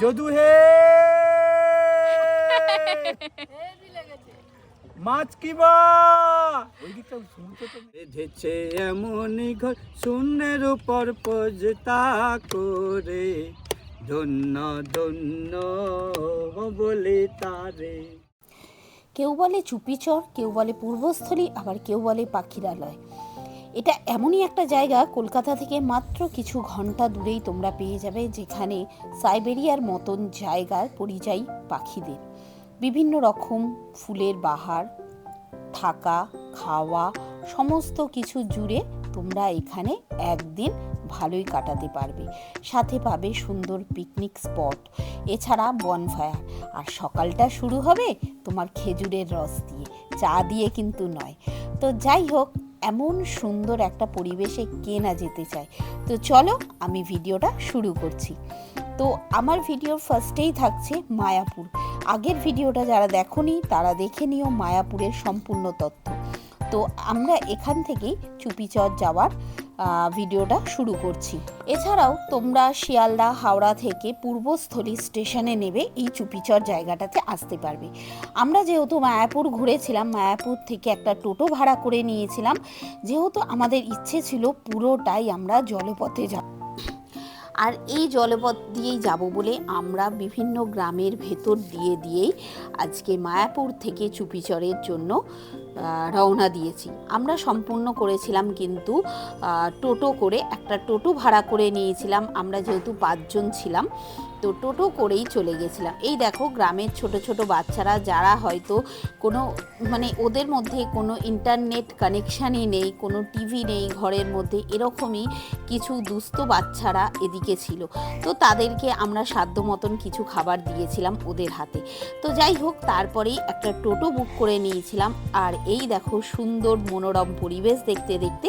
যদু হে মাছ কি বা? ওই দিকটা শুনতে তো? বেঁধেছে এমনই ঘর শূন্যের উপর পজতা করে। ধন্য ধন্য বলে তারে। কেউ বলে চুপিচর কেউ বলে পূর্বস্থলী আবার কেউ বলে পাখিরালয়। এটা এমনই একটা জায়গা কলকাতা থেকে মাত্র কিছু ঘণ্টা দূরেই তোমরা পেয়ে যাবে, যেখানে সাইবেরিয়ার মতন জায়গার পরিযায়ী পাখিদের। বিভিন্ন রকম ফুলের বাহার, থাকা, খাওয়া, সমস্ত কিছু জুড়ে তোমরা এখানে একদিন ভালোই কাটাতে পারবে। সাথে পাবে সুন্দর পিকনিক স্পট, এছাড়া বনফায়ার। আর সকালটা শুরু হবে তোমার খেজুরের রস দিয়ে, চা দিয়ে কিন্তু নয়। তো যাই হোক এমন সুন্দর একটা পরিবেশে কে না যেতে চায়। তো চলো আমি ভিডিওটা শুরু করছি। তো আমার ভিডিওর ফার্স্টেই থাকছে মায়াপুর। আগের ভিডিওটা যারা দেখোনি, তারা দেখে নিও মায়াপুরের সম্পূর্ণ তথ্য। তো আমরা এখান থেকেই চুপিচর যাওয়ার ভিডিওটা শুরু করছি। এছাড়াও তোমরা শিয়ালদা, হাওড়া থেকে পূর্বস্থলী স্টেশনে নেবে এই চুপিচর জায়গাটাতে আসতে পারবে। আমরা যেহেতু মায়াপুর ঘুরেছিলাম, মায়াপুর থেকে একটা টোটো ভাড়া করে নিয়েছিলাম। যেহেতু আমাদের ইচ্ছে ছিল পুরোটাই আমরা জলপথে যাব আর এই জলপথ দিয়েই যাব বলে আমরা বিভিন্ন গ্রামের ভেতর দিয়ে দিয়েই আজকে মায়াপুর থেকে চুপিচরের জন্য রওনা দিয়েছি। আমরা সম্পূর্ণ করেছিলাম কিন্তু টোটো করে, একটা টোটো ভাড়া করে নিয়েছিলাম। আমরা যেহেতু পাঁচজন ছিলাম তো টোটো করেই চলে গেছিলাম। এই দেখো গ্রামের ছোট ছোট বাচ্চারা, যারা হয়তো কোনো মানে ওদের মধ্যে কোনো ইন্টারনেট কানেকশানই নেই, কোনো টিভি নেই ঘরের মধ্যে, এরকমই কিছু দুস্থ বাচ্চারা এদিকে ছিল। তো তাদেরকে আমরা সাধ্য মতন কিছু খাবার দিয়েছিলাম ওদের হাতে। তো যাই হোক, তারপরেই একটা টোটো বুক করে নিয়েছিলাম। আর এই দেখো সুন্দর মনোরম পরিবেশ দেখতে দেখতে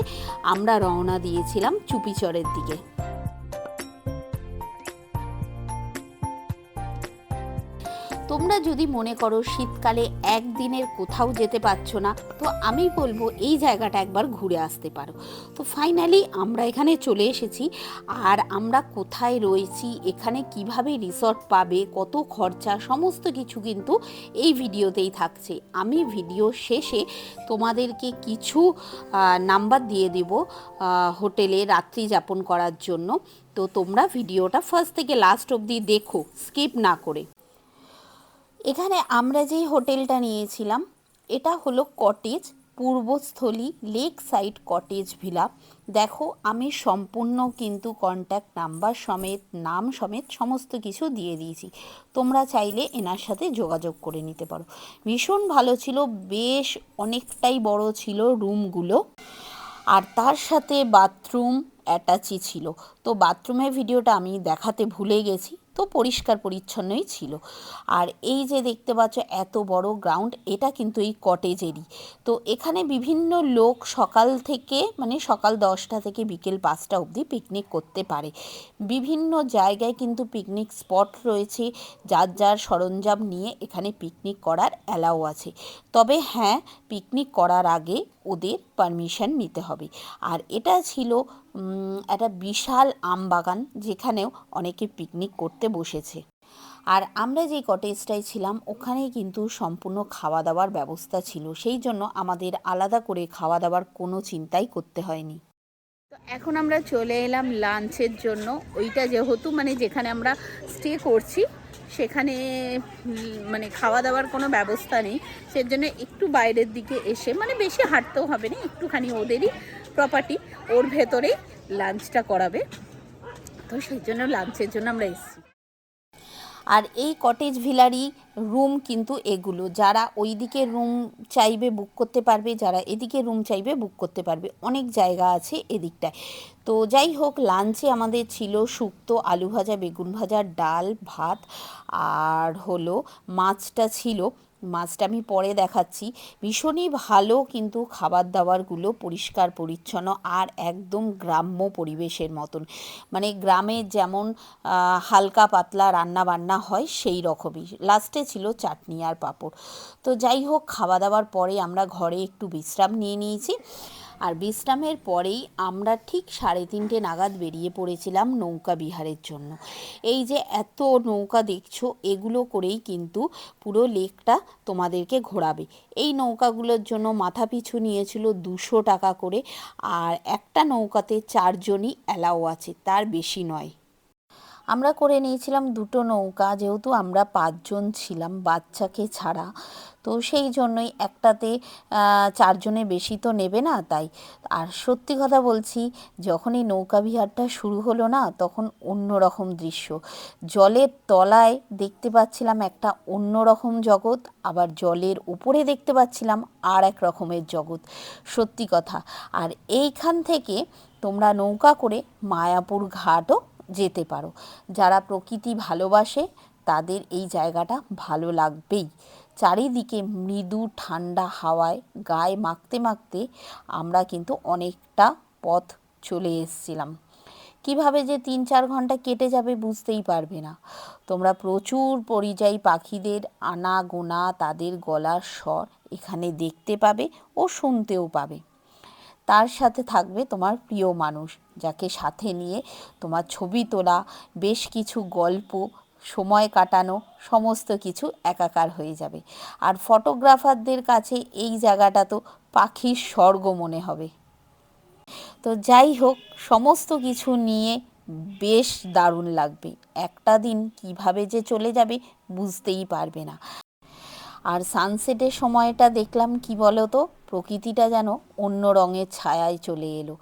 আমরা রওনা দিয়েছিলাম চুপিচরের দিকে। তোমরা যদি মনে করো শীতকালে একদিনের কোথাও যেতে পারছ না, তো আমি বলব এই জায়গাটা একবার ঘুরে আসতে পারো। তো ফাইনালি আমরা এখানে চলে এসেছি, আর আমরা কোথায় রয়েছি, এখানে কীভাবে রিসর্ট পাবে, কত খরচা, সমস্ত কিছু কিন্তু এই ভিডিওতেই থাকছে। আমি ভিডিও শেষে তোমাদেরকে কিছু নাম্বার দিয়ে দেব হোটেলে রাত্রি যাপন করার জন্য। তো তোমরা ভিডিওটা ফার্স্ট থেকে লাস্ট অবধি দেখো স্কিপ না করে। এখানে আমরা যেই হোটেলটা নিয়েছিলাম, এটা হলো cottage, Purbasthali lake side cottage villa. দেখো, আমি সম্পূর্ণ কিন্তু কন্ট্যাক্ট নাম্বার সমেত, নাম সমেত সমস্ত কিছু দিয়ে দিয়েছি। তোমরা চাইলে এনার সাথে যোগাযোগ করে নিতে পারো। ভীষণ ভালো ছিল, বেশ অনেকটাই বড় ছিল রুমগুলো। আর তার সাথে বাথরুম অ্যাটাচই ছিল। তো বাথরুমের ভিডিওটা আমি দেখাতে ভুলে গেছি, তো পরিষ্কার পরিচ্ছন্নই ছিল। আর এই যে দেখতে পাচ্ছ এত বড় গ্রাউন্ড এটা কিন্তু এই কটেজেরই তো এখানে বিভিন্ন লোক সকাল থেকে মানে সকাল দশটা থেকে বিকেল পাঁচটা অবধি পিকনিক করতে পারে। বিভিন্ন জায়গায় কিন্তু পিকনিক স্পট রয়েছে, যার যার সরঞ্জাম নিয়ে এখানে পিকনিক করার অ্যালাও আছে। তবে হ্যাঁ পিকনিক করার আগে ওদের পারমিশন নিতে হবে। আর এটা ছিল একটা বিশাল আম বাগান যেখানেও অনেকে পিকনিক করতে বসেছে। আর আমরা যে কটেজটায় ছিলাম ওখানে কিন্তু সম্পূর্ণ খাওয়া দাওয়ার ব্যবস্থা ছিল। সেই জন্য আমাদের আলাদা করে খাওয়া দাওয়ার কোনো চিন্তাই করতে হয়নি। তো এখন আমরা চলে এলাম লাঞ্চের জন্য। ওইটা যেহেতু মানে যেখানে আমরা স্টে করছি, সেখানে মানে খাওয়া দাওয়ার কোনো ব্যবস্থা নেই। সেজন্য একটু বাইরের দিকে এসে মানে বেশি হাঁটতেও হবে না, একটুখানি ওদেরই প্রপার্টি ওর ভেতরেই লাঞ্চটা করাবে। তো সেই জন্য লাঞ্চের জন্য আমরা এসেছি। আর এই কটেজ ভিলারই রুম কিন্তু এগুলো। যারা ওই দিকে রুম চাইবে বুক করতে পারবে, যারা এদিকে রুম চাইবে বুক করতে পারবে। অনেক জায়গা আছে এদিকটায়। তো যাই হোক লাঞ্চে আমাদের ছিল শুক্তো, আলু ভাজা, বেগুন ভাজা, ডাল, ভাত, আর হলো মাছটা ছিল মাছটা আমি পরে দেখাচ্ছি। ভীষণই ভালো কিন্তু খাবার দাবারগুলো পরিষ্কার, পরিচ্ছন্ন আর একদম গ্রাম্য পরিবেশের মতন। মানে গ্রামে যেমন হালকা পাতলা রান্না বান্না হয় সেই রকমই। লাস্টে ছিল চাটনি আর পাঁপড়। তো যাই হোক খাওয়া দাওয়ার পরে আমরা ঘরে একটু বিশ্রাম নিয়ে নিয়েছি। আর বিশ্রামের পরেই আমরা ঠিক সাড়ে তিনটে নাগাদ বেরিয়ে পড়েছিলাম নৌকা বিহারের জন্য। এই যে এত নৌকা দেখছ, এগুলো করেই কিন্তু পুরো লেকটা তোমাদেরকে ঘোরাবে। এই নৌকাগুলোর জন্য মাথা পিছু নিয়েছিল দুশো টাকা করে, আর একটা নৌকাতে চারজনই অ্যালাও আছে, তার বেশি নয়। আমরা করে নিয়েছিলাম দুটো নৌকা, যেহেতু আমরা পাঁচজন ছিলাম বাচ্চাকে ছাড়া। তো সেই জন্যই একটাতে চারজনে বেশি তো নেবে না তাই। আর সত্যি কথা বলছি, যখনই নৌকা বিহারটা শুরু হলো না, তখন অন্য রকম দৃশ্য। জলের তলায় দেখতে পাচ্ছিলাম একটা অন্য রকম জগৎ, আবার জলের উপরে দেখতে পাচ্ছিলাম আর এক রকমের জগৎ। সত্যি কথা। আর এইখান থেকে তোমরা নৌকা করে মায়াপুর ঘাটও যেতে পারো। যারা প্রকৃতি ভালোবাসে, তাদের এই জায়গাটা ভালো লাগবেই। চারিদিকে মৃদু, ঠান্ডা হাওয়ায় গায়ে মাখতে মাখতে আমরা কিন্তু অনেকটা পথ চলে এসেছিলাম। কীভাবে যে তিন চার ঘণ্টা কেটে যাবে বুঝতেই পারবে না। তোমরা প্রচুর পরিযায়ী পাখিদের আনা গোনা তাদের গলার স্বর এখানে দেখতে পাবে ও শুনতেও পাবে। তার সাথে থাকবে তোমার প্রিয় মানুষ, যাকে সাথে নিয়ে তোমার ছবি তোলা, বেশ কিছু গল্প, সময় কাটানো, সমস্ত কিছু একাকার হয়ে যাবে। আর ফটোগ্রাফারদের কাছে এই জায়গাটা তো পাখির স্বর্গ মনে হবে। তো যাই হোক, সমস্ত কিছু নিয়ে বেশ দারুণ লাগবে। একটা দিন কীভাবে যে চলে যাবে বুঝতেই পারবে না। আর সানসেটের সময়টা দেখলাম কি বলো তো প্রকৃতিটা যেন অন্য রঙের ছায়ায় চলে এলো।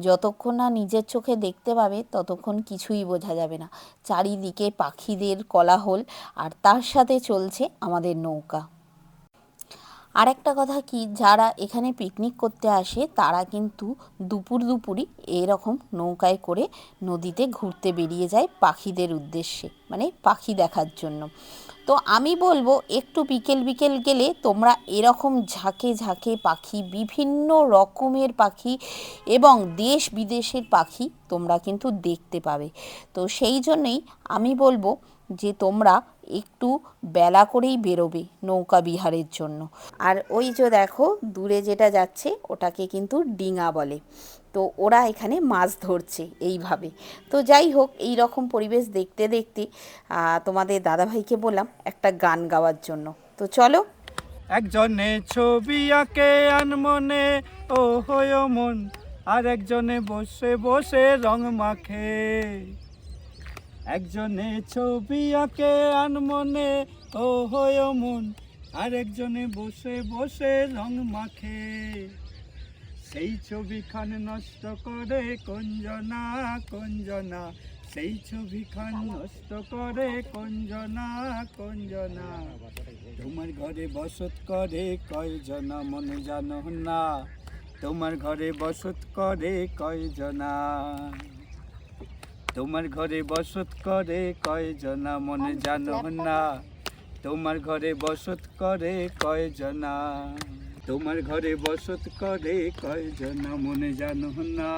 যতক্ষণ না নিজের চোখে দেখতে পাবে, ততক্ষণ কিছুই বোঝা যাবে না। চারিদিকে পাখিদের কলাহল আর তার সাথে চলছে আমাদের নৌকা। আর একটা কথা কি, যারা এখানে পিকনিক করতে আসে, তারা কিন্তু দুপুর দুপুরই এরকম নৌকায় করে নদীতে ঘুরতে বেরিয়ে যায় পাখিদের উদ্দেশ্যে। মানে পাখি দেখার জন্য। তো আমি বলব, একটু বিকেল বিকেল গেলে তোমরা এরকম ঝাঁকে ঝাঁকে পাখি, বিভিন্ন রকমের পাখি এবং দেশ বিদেশের পাখি তোমরা কিন্তু দেখতে পাবে। তো সেই জন্যই আমি বলব যে তোমরা একটু বেলা করেই বেরোবে নৌকা বিহারের জন্য। আর ওই যে দেখো, দূরে যেটা যাচ্ছে, ওটাকে কিন্তু ডিঙা বলে। তো ওরা এখানে মাছ ধরছে এইভাবে। তো যাই হোক, এই রকম পরিবেশ দেখতে দেখতে তোমাদের দাদাভাইকে বললাম একটা গান গাওয়ার জন্য। তো চলো। একজনে ছবি আঁকে আনমনে ও হয় মন। আর একজনে বসে বসে রং মাখে। একজনে ছবি আঁকে আনমনে ও হয় মন। আর একজনে বসে বসে রং মাখে। সেই ছবিখান নষ্ট করে কঞ্জনা কঞ্জনা। সেই ছবিখান নষ্ট করে কঞ্জনা কঞ্জনা। তোমার ঘরে বসত করে কয়জনা মনে জানো না? তোমার ঘরে বসত করে কয়জনা? তোমার ঘরে বসত করে কয়জনা মনে জানো না? তোমার ঘরে বসত করে কয়জনা? তোমার ঘরে বসত করে কয়জনা? মনে জানো না।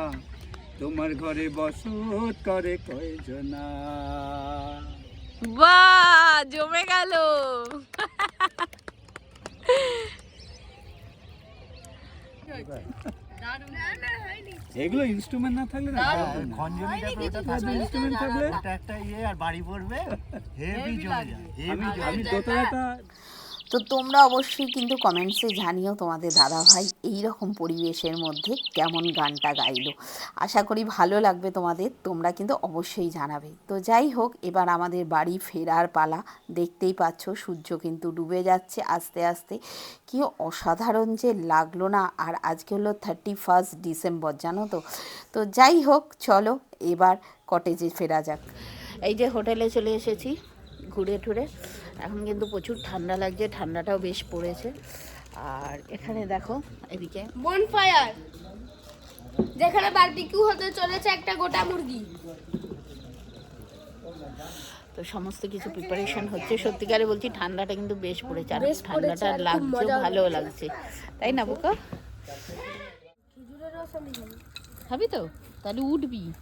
তোমার ঘরে বসত করে কয়জনা? বাহ জমে গেল। এগুলো ইনস্ট্রুমেন্ট না থাকলে না খঞ্জনি টাইপের ইনস্ট্রুমেন্ট থাকলে একটা ইয়ে আর বাড়ি পড়বে হেভি জমে হেভি আমি দোতলাটা তো তোমরা অবশ্যই কিন্তু কমেন্টসে জানিও তোমাদের দাদাভাই এই রকম পরিবেশের মধ্যে কেমন গানটা গাইলো। আশা করি ভালো লাগবে তোমাদের, তোমরা কিন্তু অবশ্যই জানাবে। তো যাই হোক, এবার আমাদের বাড়ি ফেরার পালা। দেখতেই পাচ্ছ সূর্য কিন্তু ডুবে যাচ্ছে আস্তে আস্তে। কি অসাধারণ যে লাগল না, আর আজকে হলো থার্টি ফার্স্ট ডিসেম্বর জানো তো? তো যাই হোক, চলো এবার কটেজে ফেরা যাক। এই যে হোটেলে চলে এসেছি, ঘুরে টুরে। এখন কিন্তু প্রচুর ঠান্ডা লাগছে ঠান্ডাটাও বেশ পড়েছে। আর এখানে দেখো এদিকে। বনফায়ার যেখানে বারবিকিউ হতে চলেছে একটা গোটা মুরগি। তো সমস্ত কিছু প্রিপারেশন হচ্ছে। সত্যিকারে বলছি ঠান্ডাটা কিন্তু বেশ পড়েছে। আর ঠান্ডাটা লাগছে ভালো লাগছে। তাই না বুকা? খাব। তো? তাহলে উঠবি।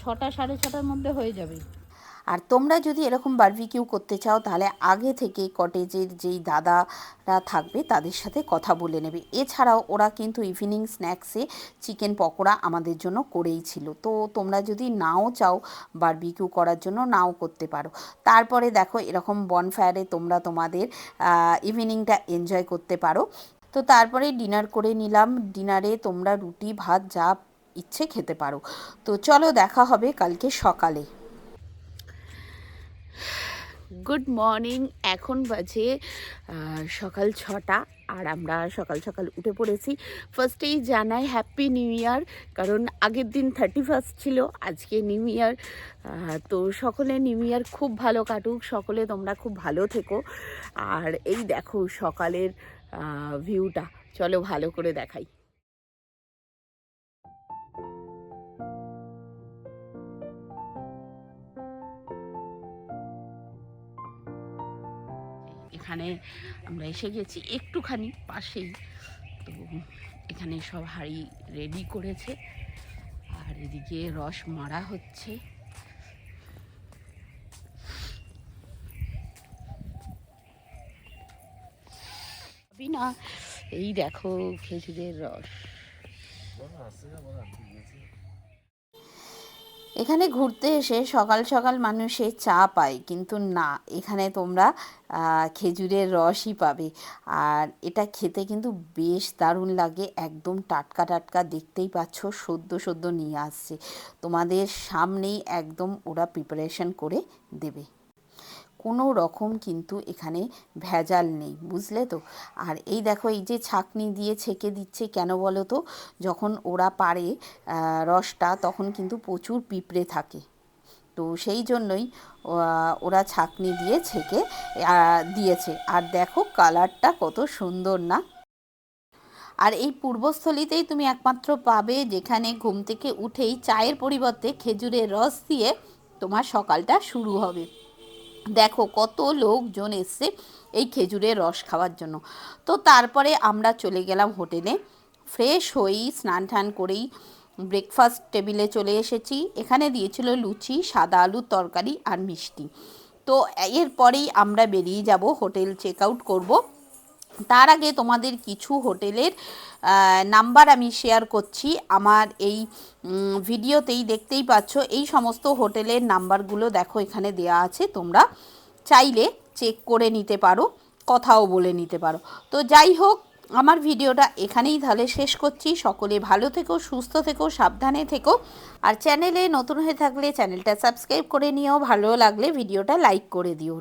ছটা সাড়ে ছটার মধ্যে হয়ে যাবে। আর তোমরা যদি এরকম বারবিকিউ করতে চাও, তাহলে আগে থেকে কটেজের যেই দাদারা থাকবে, তাদের সাথে কথা বলে নেবে। এছাড়াও ওরা কিন্তু ইভিনিং স্ন্যাক্সে চিকেন পকোড়া আমাদের জন্য করেই ছিল। তো তোমরা যদি নাও চাও বারবিকিউ করার জন্য, নাও করতে পারো। তারপরে দেখো, এরকম বনফায়ারে তোমরা তোমাদের ইভিনিংটা এনজয় করতে পারো। তো তারপরে ডিনার করে নিলাম। ডিনারে তোমরা রুটি, ভাত, যা ইচ্ছে খেতে পারো। তো চলো, দেখা হবে কালকে সকালে। গুড মর্নিং এখন বাজে সকাল ছটা আর আমরা সকাল সকাল উঠে পড়েছি। ফার্স্টেই জানাই হ্যাপি নিউ ইয়ার কারণ আগের দিন থার্টি ফার্স্ট ছিল, আজকে নিউ ইয়ার তো সকলে নিউ ইয়ার খুব ভালো কাটুক, সকলে তোমরা খুব ভালো থেকো। আর এই দেখো সকালের ভিউটা চলো ভালো করে দেখাই। এখানে আমরা এসে গেছি একটুখানি পাশেই। তো এখানে সব হাঁড়ি রেডি করেছে। আর এদিকে রস মারা হচ্ছে। না, এই দেখো খেজুরের রস। এখানে ঘুরতে এসে সকাল সকাল মানুষে চা পায়, কিন্তু না, এখানে তোমরা খেজুরের রসই পাবে। আর এটা খেতে কিন্তু বেশ দারুণ লাগে, একদম টাটকা টাটকা দেখতেই পাচ্ছ, সদ্য সদ্য নিয়ে আসছে। তোমাদের সামনেই একদম ওরা প্রিপারেশন করে দেবে। কোনো রকম কিন্তু এখানে ভেজাল নেই, বুঝলে তো? আর এই দেখো, এই যে ছাকনি দিয়ে ছেঁকে দিচ্ছে কেন বলো তো? যখন ওরা পারে রসটা, তখন কিন্তু প্রচুর পিঁপড়ে থাকে। তো সেই জন্যই ওরা ছাকনি দিয়ে ছেঁকে দিয়েছে। আর দেখো, কালারটা কত সুন্দর না? আর এই পূর্বস্থলীতেই তুমি একমাত্র পাবে, যেখানে ঘুম থেকে উঠেই চায়ের পরিবর্তে খেজুরের রস দিয়ে তোমার সকালটা শুরু হবে। দেখো কত লোকজন এসছে এই খেজুরের রস খাওয়ার জন্য। তো তারপরে আমরা চলে গেলাম হোটেলে। ফ্রেশ হয়েই স্নান টান করেই ব্রেকফাস্ট টেবিলে চলে এসেছি। এখানে দিয়েছিল লুচি, সাদা আলুর তরকারি আর মিষ্টি। তো এরপরেই আমরা বেরিয়ে যাব হোটেল চেক আউট করব। তার আগে তোমাদের কিছু হোটেলের নাম্বার আমি শেয়ার করছি। আমার এই ভিডিওতেই দেখতেই পাচ্ছ, এই সমস্ত হোটেলের নাম্বারগুলো দেখো এখানে দেয়া আছে। তোমরা চাইলে চেক করে নিতে পারো, কথাও বলে নিতে পারো। তো যাই হোক, আমার ভিডিওটা এখানেই তাহলে শেষ করছি। সকলে ভালো থেকো, সুস্থ থেকো, সাবধানে থেকো। আর চ্যানেলে নতুন হয়ে থাকলে চ্যানেলটা সাবস্ক্রাইব করে নিও। ভালো লাগলে ভিডিওটা লাইক করে দিও।